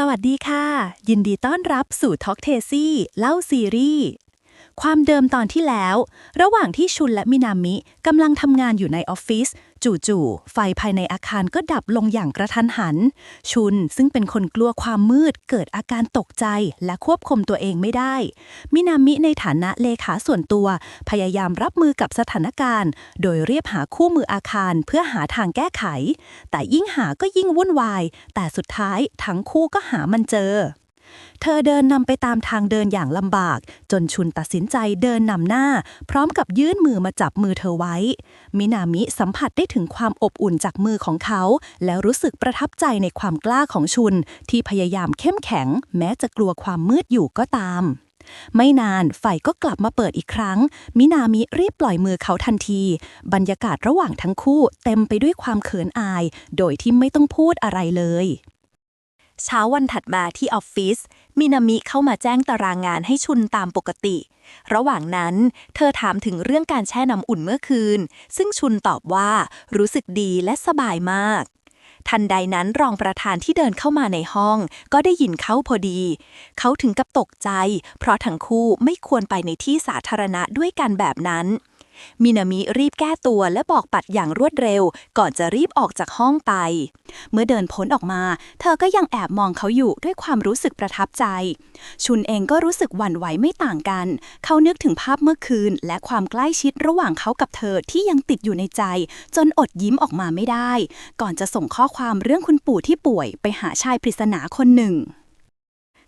สวัสดีค่ะ ยินดีต้อนรับสู่ท็อกเทซี่เล่าซีรีส์ ความเดิมตอนที่แล้ว ระหว่างที่ชุนและมินามิกำลังทำงานอยู่ในออฟฟิศ จู่ๆ ไฟภายในอาคารก็ดับลงอย่างกระทันหัน ชุนซึ่งเป็นคนกลัวความมืด เกิดอาการตกใจและควบคุมตัวเองไม่ได้ มินามิในฐานะเลขาส่วนตัว พยายามรับมือกับสถานการณ์ โดยเรียบหาคู่มืออาคารเพื่อหาทางแก้ไข แต่ยิ่งหาก็ยิ่งวุ่นวาย แต่สุดท้ายทั้งคู่ก็หามันเจอ เธอเดินนำไปตามทางเดินอย่างลำบาก จนชุนตัดสินใจเดินนำหน้า พร้อมกับยื่นมือมาจับมือเธอไว้ มินามิสัมผัสได้ถึงความอบอุ่นจากมือของเขา แล้วรู้สึกประทับใจในความกล้าของชุน ที่พยายามเข้มแข็ง แม้จะกลัวความมืดอยู่ก็ตาม ไม่นานไฟก็กลับมาเปิดอีกครั้ง มินามิรีบปล่อยมือเขาทันที บรรยากาศระหว่างทั้งคู่เต็มไปด้วยความเขินอาย โดยที่ไม่ต้องพูดอะไรเลย เช้าวันถัดมาที่ออฟฟิศมินามิเข้ามาแจ้งตารางงานให้ชุนตามปกติ ระหว่างนั้น เธอถามถึงเรื่องการแช่น้ำอุ่นเมื่อคืน ซึ่งชุนตอบว่ารู้สึกดีและสบายมาก ทันใดนั้นรองประธานที่เดินเข้ามาในห้อง ก็ได้ยินเขาพอดี เขาถึงกับตกใจ เพราะทั้งคู่ไม่ควรไปในที่สาธารณะด้วยกันแบบนั้น มินามิรีบแก้ตัวและบอกปัดอย่างรวดเร็ว ก่อนจะรีบออกจากห้องไป เมื่อเดินพ้นออกมา เธอก็ยังแอบมองเขาอยู่ด้วยความรู้สึกประทับใจ ชุนเองก็รู้สึกหวั่นไหวไม่ต่างกัน เขานึกถึงภาพเมื่อคืน และความใกล้ชิดระหว่างเขากับเธอที่ยังติดอยู่ในใจ จนอดยิ้มออกมาไม่ได้ ก่อนจะส่งข้อความเรื่องคุณปู่ที่ป่วย ไปหาชายปริศนาคนหนึ่ง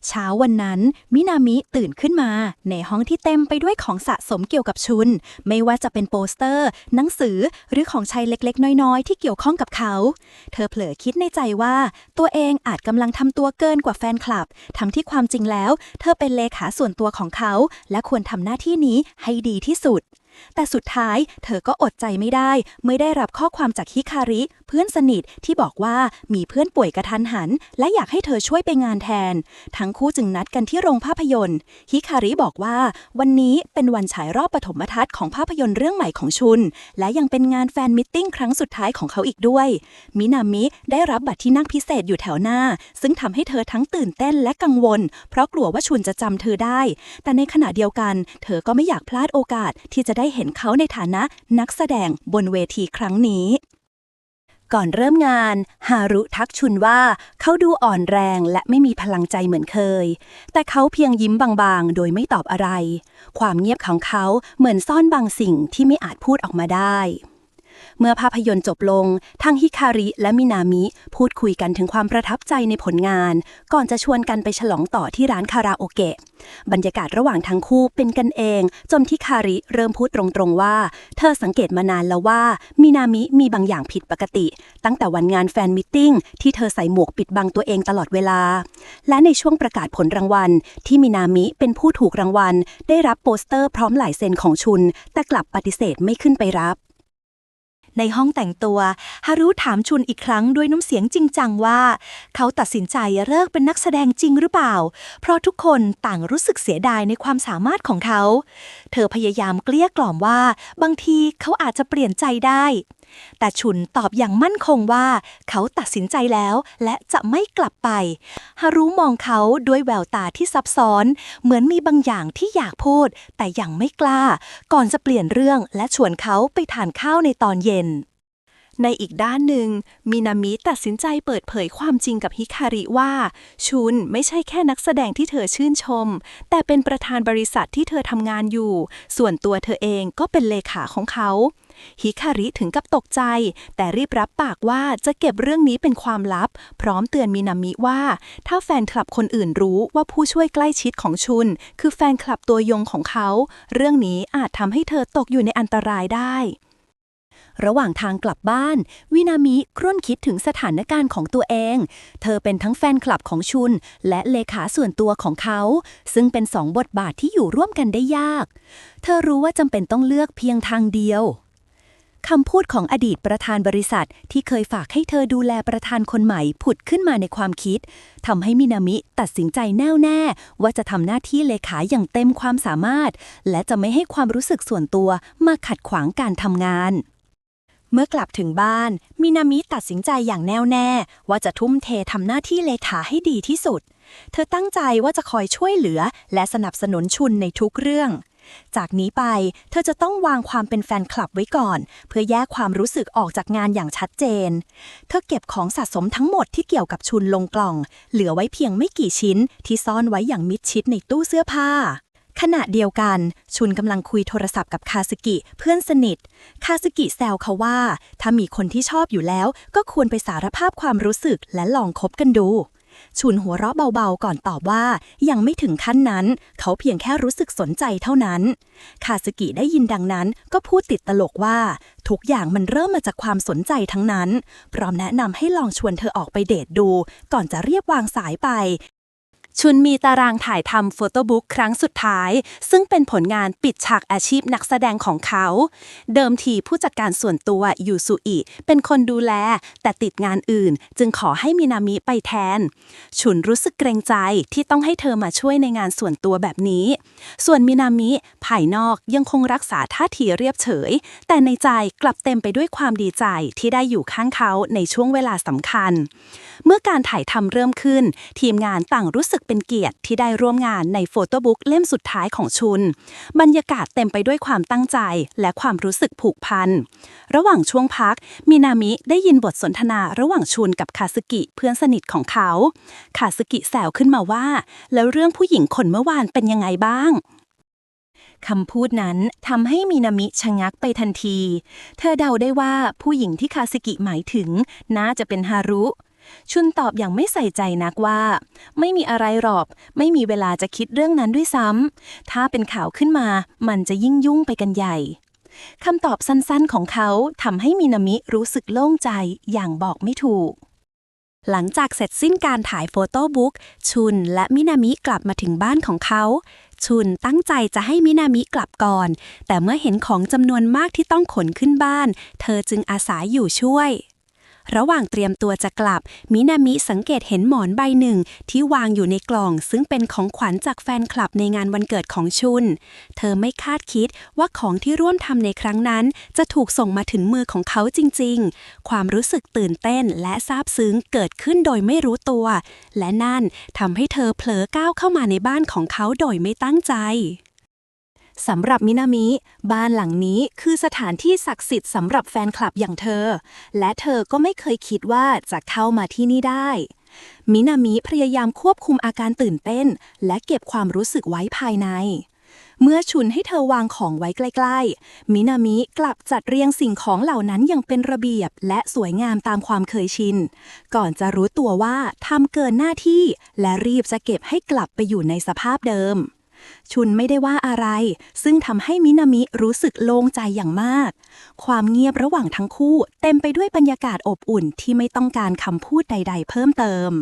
เช้าวันนั้นมินามิตื่นขึ้นมาในห้องที่เต็มไปด้วยของสะสมเกี่ยวกับชุน ไม่ว่าจะเป็นโปสเตอร์ หนังสือหรือของใช้เล็กๆ น้อยๆ ที่เกี่ยวข้องกับเขา เธอเผลอคิดในใจว่า ตัวเองอาจกำลังทำตัวเกินกว่าแฟนคลับทั้งที่ความจริงแล้ว เธอเป็นเลขาส่วนตัวของเขา และควรทำหน้าที่นี้ให้ดีที่สุดแต่สุดท้ายเธอก็อดใจไม่ได้ เมื่อได้รับข้อความจากฮิคาริเพื่อนสนิทที่บอกว่ามีเพื่อนป่วยกระทันหัน และอยากให้เธอช่วยไปงานแทน ทั้งคู่จึงนัดกันที่โรงภาพยนตร์ฮิคาริบอกว่า วันนี้เป็นวันฉายรอบปฐมทัศน์ของภาพยนตร์เรื่องใหม่ของชุน และยังเป็นงานแฟนมิทติ้งครั้งสุดท้ายของเขาอีกด้วย มินามิได้รับบัตรที่นั่งพิเศษอยู่แถวหน้า ซึ่งทำให้เธอทั้งตื่นเต้นและกังวล เพราะกลัวว่าชุนจะจำเธอได้ แต่ในขณะเดียวกัน เธอก็ไม่อยากพลาดโอกาสที่จะได้เห็นเขาในฐานะนักแสดงบนเวทีครั้งนี้ ก่อนเริ่มงาน ฮารุทักชุนว่าเขาดูอ่อนแรงและไม่มีพลังใจเหมือนเคย แต่เขาเพียงยิ้มบางๆ โดยไม่ตอบอะไร ความเงียบของเขาเหมือนซ่อนบางสิ่งที่ไม่อาจพูดออกมาได้ เมื่อภาพยนตร์จบลง ทั้งฮิคาริและมินามิ พูดคุยกันถึงความประทับใจในผลงาน ก่อนจะชวนกันไปฉลองต่อที่ร้านคาราโอเกะ บรรยากาศระหว่างทั้งคู่เป็นกันเอง จนที่คาริเริ่มพูดตรงๆว่า เธอสังเกตมานานแล้วว่า มินามิมีบางอย่างผิดปกติ ตั้งแต่วันงานแฟนมิทติ้งที่เธอใส่หมวกปิดบังตัวเองตลอดเวลา และในช่วงประกาศผลรางวัล ที่มินามิเป็นผู้ถูกรางวัล ได้รับโปสเตอร์พร้อมลายเซ็นของชุน แต่กลับปฏิเสธไม่ขึ้นไปรับ ในห้องแต่งตัว ฮารุถามชุนอีกครั้งด้วยน้ำเสียงจริงจังว่า เขาตัดสินใจเลิกเป็นนักแสดงจริงหรือเปล่า เพราะทุกคนต่างรู้สึกเสียดายในความสามารถของเขา เธอพยายามเกลี้ยกล่อมว่า บางทีเขาอาจจะเปลี่ยนใจได้ แต่ชุนตอบอย่างมั่นคงว่า เขาตัดสินใจแล้วและจะไม่กลับไปฮารุมองเขาด้วยแววตาที่ซับซ้อน เหมือนมีบางอย่างที่อยากพูด แต่ยังไม่กล้า ก่อนจะเปลี่ยนเรื่องและชวนเขาไปทานข้าวในตอนเย็น ในอีกด้านหนึ่ง มินามิตัดสินใจเปิดเผยความจริงกับฮิคาริว่า ชุนไม่ใช่แค่นักแสดงที่เธอชื่นชม แต่เป็นประธานบริษัทที่เธอทำงานอยู่ ส่วนตัวเธอเองก็เป็นเลขาของเขาฮิคาริถึงกับตกใจ แต่รีบรับปากว่าจะเก็บเรื่องนี้เป็นความลับ พร้อมเตือนมินามิว่า ถ้าแฟนคลับคนอื่นรู้ว่าผู้ช่วยใกล้ชิดของชุน คือแฟนคลับตัวยงของเขา เรื่องนี้อาจทำให้เธอตกอยู่ในอันตรายได้ ระหว่างทางกลับบ้าน วินามิครุ่นคิดถึงสถานการณ์ของตัวเอง เธอเป็นทั้งแฟนคลับของชุน และเลขาส่วนตัวของเขา ซึ่งเป็นสองบทบาทที่อยู่ร่วมกันได้ยาก เธอรู้ว่าจำเป็นต้องเลือกเพียงทางเดียวคำพูดของอดีตประธานบริษัทที่เคยฝากให้เธอดูแลประธานคนใหม่ผุดขึ้นมาในความคิดทำให้มินามิตัดสินใจแน่วแน่ ว่าจะทำหน้าที่เลขาอย่างเต็มความสามารถ และจะไม่ให้ความรู้สึกส่วนตัวมาขัดขวางการทำงาน เมื่อกลับถึงบ้าน มินามิตัดสินใจอย่างแน่วแน่ว่าจะทุ่มเททำหน้าที่เลขาให้ดีที่สุด เธอตั้งใจว่าจะคอยช่วยเหลือ และสนับสนุนชุนในทุกเรื่อง จากนี้ไปเธอจะต้องวางความเป็นแฟนคลับไว้ก่อน เพื่อแยกความรู้สึกออกจากงานอย่างชัดเจน เธอเก็บของสะสมทั้งหมดที่เกี่ยวกับชุนลงกล่อง เหลือไว้เพียงไม่กี่ชิ้นที่ซ่อนไว้อย่างมิดชิดในตู้เสื้อผ้า ขณะเดียวกัน ชุนกำลังคุยโทรศัพท์กับคาสกิเพื่อนสนิท คาสกิแซวเขาว่า ถ้ามีคนที่ชอบอยู่แล้ว ก็ควรไปสารภาพความรู้สึกและลองคบกันดู ชุนหัวเราะเบาๆก่อนตอบว่า ยังไม่ถึงขั้นนั้น เขาเพียงแค่รู้สึกสนใจเท่านั้น คาสกิได้ยินดังนั้นก็พูดติดตลกว่า ทุกอย่างมันเริ่มมาจากความสนใจทั้งนั้น พร้อมแนะนำให้ลองชวนเธอออกไปเดทดู ก่อนจะเรียบวางสายไป ชุนมีตารางถ่ายทำโฟโต้บุ๊กครั้งสุดท้าย ซึ่งเป็นผลงานปิดฉากอาชีพนักแสดงของเขา เดิมทีผู้จัดการส่วนตัวยูสุอิเป็นคนดูแล แต่ติดงานอื่น จึงขอให้มินามิไปแทน ชุนรู้สึกเกรงใจที่ต้องให้เธอมาช่วยในงานส่วนตัวแบบนี้ ส่วนมินามิภายนอกยังคงรักษาท่าทีเรียบเฉย แต่ในใจกลับเต็มไปด้วยความดีใจที่ได้อยู่ข้างเขาในช่วงเวลาสำคัญ เมื่อการถ่ายทำเริ่มขึ้น ทีมงานต่างรู้สึกเป็นเกียรติที่ได้ร่วมงานในโฟโต้บุ๊กเล่มสุดท้ายของชุน บรรยากาศเต็มไปด้วยความตั้งใจและความรู้สึกผูกพัน ระหว่างช่วงพัก มินามิได้ยินบทสนทนาระหว่างชุนกับคาสึกิเพื่อนสนิทของเขา คาสึกิแซวขึ้นมาว่า แล้วเรื่องผู้หญิงคนเมื่อวานเป็นยังไงบ้างคำพูดนั้นทำให้มินามิชะงักไปทันที เธอเดาได้ว่าผู้หญิงที่คาสึกิหมายถึง น่าจะเป็นฮารุ ชุนตอบอย่างไม่ใส่ใจนักว่า ไม่มีอะไรหรอก ไม่มีเวลาจะคิดเรื่องนั้นด้วยซ้ำ ถ้าเป็นข่าวขึ้นมา มันจะยิ่งยุ่งไปกันใหญ่คำตอบสั้นๆของเขาทำให้มินามิรู้สึกโล่งใจอย่างบอกไม่ถูก หลังจากเสร็จสิ้นการถ่ายโฟโต้บุ๊กชุนและมินามิกลับมาถึงบ้านของเขา ชุนตั้งใจจะให้มินามิกลับก่อน แต่เมื่อเห็นของจำนวนมากที่ต้องขนขึ้นบ้าน เธอจึงอาสาอยู่ช่วย ระหว่างเตรียมตัวจะกลับ มินามิสังเกตเห็นหมอนใบหนึ่ง ที่วางอยู่ในกล่อง ซึ่งเป็นของขวัญจากแฟนคลับในงานวันเกิดของชุน เธอไม่คาดคิดว่าของที่ร่วมทำในครั้งนั้น จะถูกส่งมาถึงมือของเขาจริง ๆ ความรู้สึกตื่นเต้นและซาบซึ้งเกิดขึ้นโดยไม่รู้ตัว และนั่นทำให้เธอเผลอก้าวเข้ามาในบ้านของเขาโดยไม่ตั้งใจ สำหรับมินามิ บ้านหลังนี้คือสถานที่ศักดิ์สิทธิ์สำหรับแฟนคลับอย่างเธอ และเธอก็ไม่เคยคิดว่าจะเข้ามาที่นี่ได้ มินามิพยายามควบคุมอาการตื่นเต้น และเก็บความรู้สึกไว้ภายใน เมื่อชุนให้เธอวางของไว้ใกล้ๆ มินามิกลับจัดเรียงสิ่งของเหล่านั้นอย่างเป็นระเบียบและสวยงามตามความเคยชิน ก่อนจะรู้ตัวว่าทำเกินหน้าที่ และรีบจะเก็บให้กลับไปอยู่ในสภาพเดิม ชุนไม่ได้ว่าอะไร ซึ่งทำให้มินามิรู้สึกโล่งใจอย่างมาก ความเงียบระหว่างทั้งคู่ เต็มไปด้วยบรรยากาศอบอุ่นที่ไม่ต้องการคำพูดใด ๆ เพิ่มเติม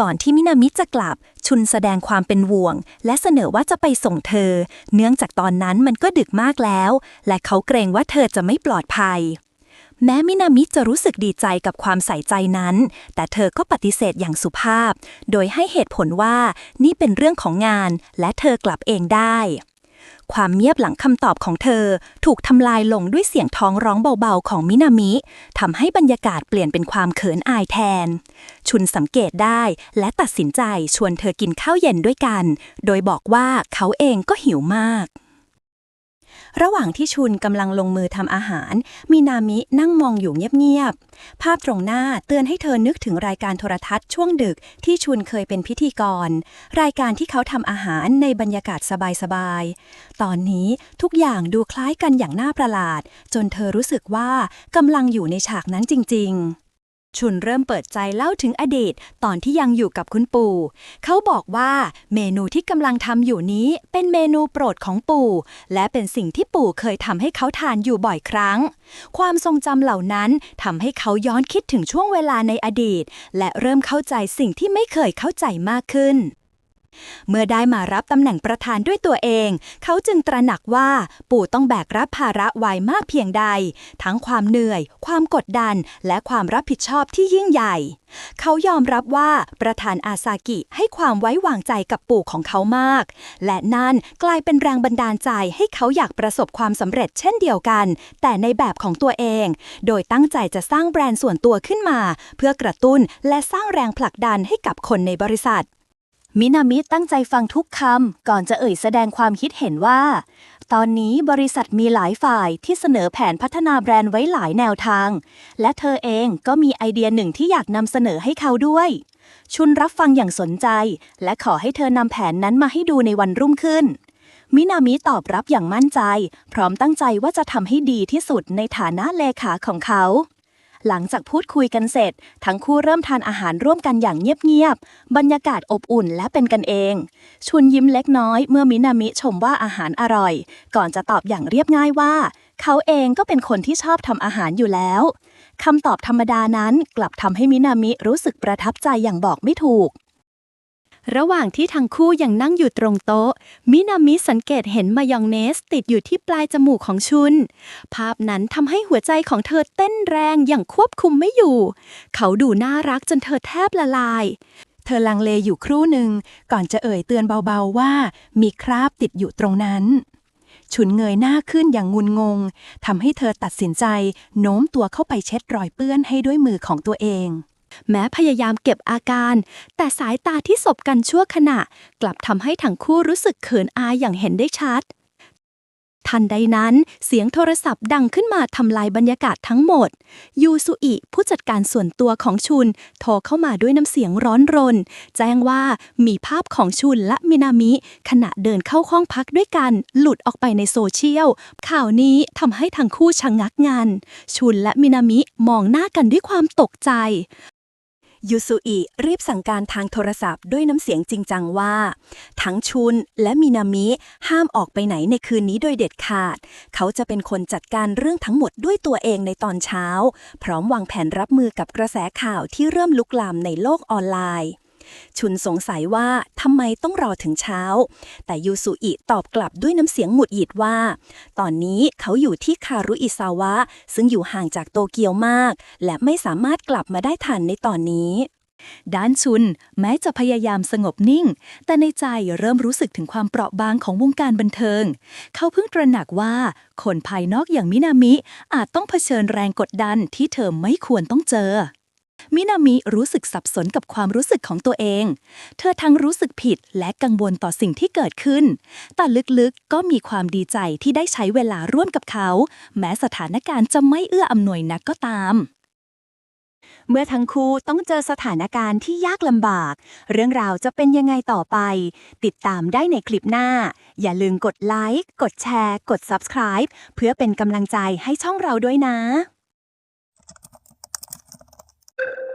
ก่อนที่มินามิจะกลับ ชุนแสดงความเป็นห่วง และเสนอว่าจะไปส่งเธอ เนื่องจากตอนนั้นมันก็ดึกมากแล้ว และเขาเกรงว่าเธอจะไม่ปลอดภัย แม้มินามิจะรู้สึกดีใจกับความใส่ใจนั้น แต่เธอก็ปฏิเสธอย่างสุภาพ โดยให้เหตุผลว่านี่เป็นเรื่องของงาน และเธอกลับเองได้ ความเงียบหลังคำตอบของเธอถูกทำลายลงด้วยเสียงท้องร้องเบาๆของมินามิทำให้บรรยากาศเปลี่ยนเป็นความเขินอายแทน ชุนสังเกตได้และตัดสินใจชวนเธอกินข้าวเย็นด้วยกัน โดยบอกว่าเขาเองก็หิวมาก ระหว่างที่ชุนกำลังลงมือทำอาหาร มีนามินั่งมองอยู่เงียบๆ ภาพตรงหน้าเตือนให้เธอนึกถึงรายการโทรทัศน์ช่วงดึกที่ชุนเคยเป็นพิธีกร รายการที่เขาทำอาหารในบรรยากาศสบายๆ ตอนนี้ทุกอย่างดูคล้ายกันอย่างน่าประหลาด จนเธอรู้สึกว่ากำลังอยู่ในฉากนั้นจริง ๆ ชุนเริ่มเปิดใจเล่าถึงอดีตตอนที่ยังอยู่กับคุณปู่ เขาบอกว่าเมนูที่กำลังทำอยู่นี้เป็นเมนูโปรดของปู่ และเป็นสิ่งที่ปู่เคยทำให้เขาทานอยู่บ่อยครั้ง ความทรงจำเหล่านั้นทำให้เขาย้อนคิดถึงช่วงเวลาในอดีต และเริ่มเข้าใจสิ่งที่ไม่เคยเข้าใจมากขึ้น เมื่อได้มารับตำแหน่งประธานด้วยตัวเอง เขาจึงตระหนักว่าปู่ต้องแบกรับภาระไว้มากเพียงใด ทั้งความเหนื่อย ความกดดัน และความรับผิดชอบที่ยิ่งใหญ่ เขายอมรับว่าประธานอาซากิให้ความไว้วางใจกับปู่ของเขามาก และนั่นกลายเป็นแรงบันดาลใจให้เขาอยากประสบความสำเร็จเช่นเดียวกัน แต่ในแบบของตัวเอง โดยตั้งใจจะสร้างแบรนด์ส่วนตัวขึ้นมา เพื่อกระตุ้นและสร้างแรงผลักดันให้กับคนในบริษัท มินามิตั้งใจฟังทุกคำก่อนจะเอ่ยแสดงความคิดเห็นว่า ตอนนี้บริษัทมีหลายฝ่ายที่เสนอแผนพัฒนาแบรนด์ไว้หลายแนวทาง และเธอเองก็มีไอเดียหนึ่งที่อยากนำเสนอให้เขาด้วย ชุนรับฟังอย่างสนใจ และขอให้เธอนำแผนนั้นมาให้ดูในวันรุ่งขึ้น มินามิตอบรับอย่างมั่นใจ พร้อมตั้งใจว่าจะทำให้ดีที่สุดในฐานะเลขาของเขา หลังจากพูดคุยกันเสร็จ ทั้งคู่เริ่มทานอาหารร่วมกันอย่างเงียบๆ บรรยากาศอบอุ่นและเป็นกันเอง ชุนยิ้มเล็กน้อยเมื่อมินามิชมว่าอาหารอร่อย ก่อนจะตอบอย่างเรียบง่ายว่า เขาเองก็เป็นคนที่ชอบทำอาหารอยู่แล้วคำตอบธรรมดานั้นกลับทำให้มินามิรู้สึกประทับใจอย่างบอกไม่ถูก ระหว่างที่ทั้งคู่ยังนั่งอยู่ตรงโต๊ะ มินามิสังเกตเห็นมายองเนสติดอยู่ที่ปลายจมูกของชุน ภาพนั้นทำให้หัวใจของเธอเต้นแรงอย่างควบคุมไม่อยู่ เขาดูน่ารักจนเธอแทบละลาย เธอลังเลอยู่ครู่หนึ่ง ก่อนจะเอ่ยเตือนเบาๆว่า มีคราบติดอยู่ตรงนั้นฉุนเงยหน้าขึ้นอย่างงุนงงทำให้เธอตัดสินใจโน้มตัวเข้าไปเช็ดรอยเปื้อนให้ด้วยมือของตัวเอง แม้พยายามเก็บอาการ แต่สายตาที่สบกันชั่วขณะ กลับทำให้ทั้งคู่รู้สึกเขินอายอย่างเห็นได้ชัด ทันใดนั้น เสียงโทรศัพท์ดังขึ้นมาทำลายบรรยากาศทั้งหมด ยูสุอิผู้จัดการส่วนตัวของชุน โทรเข้ามาด้วยน้ำเสียงร้อนรน แจ้งว่ามีภาพของชุนและมินามิ ขณะเดินเข้าห้องพักด้วยกัน หลุดออกไปในโซเชียล ข่าวนี้ทำให้ทั้งคู่ชะงงักงัน ชุนและมินามิมองหน้ากันด้วยความตกใจ ยูซุอิรีบสั่งการทางโทรศัพท์ด้วยน้ำเสียงจริงจังว่า ทั้งชุนและมินามิห้ามออกไปไหนในคืนนี้โดยเด็ดขาด เขาจะเป็นคนจัดการเรื่องทั้งหมดด้วยตัวเองในตอนเช้า พร้อมวางแผนรับมือกับกระแสข่าวที่เริ่มลุกลามในโลกออนไลน์ ชุนสงสัยว่าทำไมต้องรอถึงเช้า แต่ยูสุอิตอบกลับด้วยน้ำเสียงหงุดหงิดว่า ตอนนี้เขาอยู่ที่คารุอิซาวะ ซึ่งอยู่ห่างจากโตเกียวมาก และไม่สามารถกลับมาได้ทันในตอนนี้ด้านชุน แม้จะพยายามสงบนิ่ง แต่ในใจเริ่มรู้สึกถึงความเปราะบางของวงการบันเทิง เขาเพิ่งตระหนักว่า คนภายนอกอย่างมินามิอาจต้องเผชิญแรงกดดันที่เธอไม่ควรต้องเจอ มินามิรู้สึกสับสนกับความรู้สึกของตัวเอง เธอทั้งรู้สึกผิดและกังวลต่อสิ่งที่เกิดขึ้น แต่ลึกๆ ก็มีความดีใจที่ได้ใช้เวลาร่วมกับเขา แม้สถานการณ์จะไม่เอื้ออำนวยนักก็ตาม เมื่อทั้งคู่ต้องเจอสถานการณ์ที่ยากลำบาก เรื่องราวจะเป็นยังไงต่อไป ติดตามได้ในคลิปหน้า อย่าลืมกดไลค์ กดแชร์ กด Subscribe เพื่อเป็นกำลังใจให้ช่องเราด้วยนะ uh,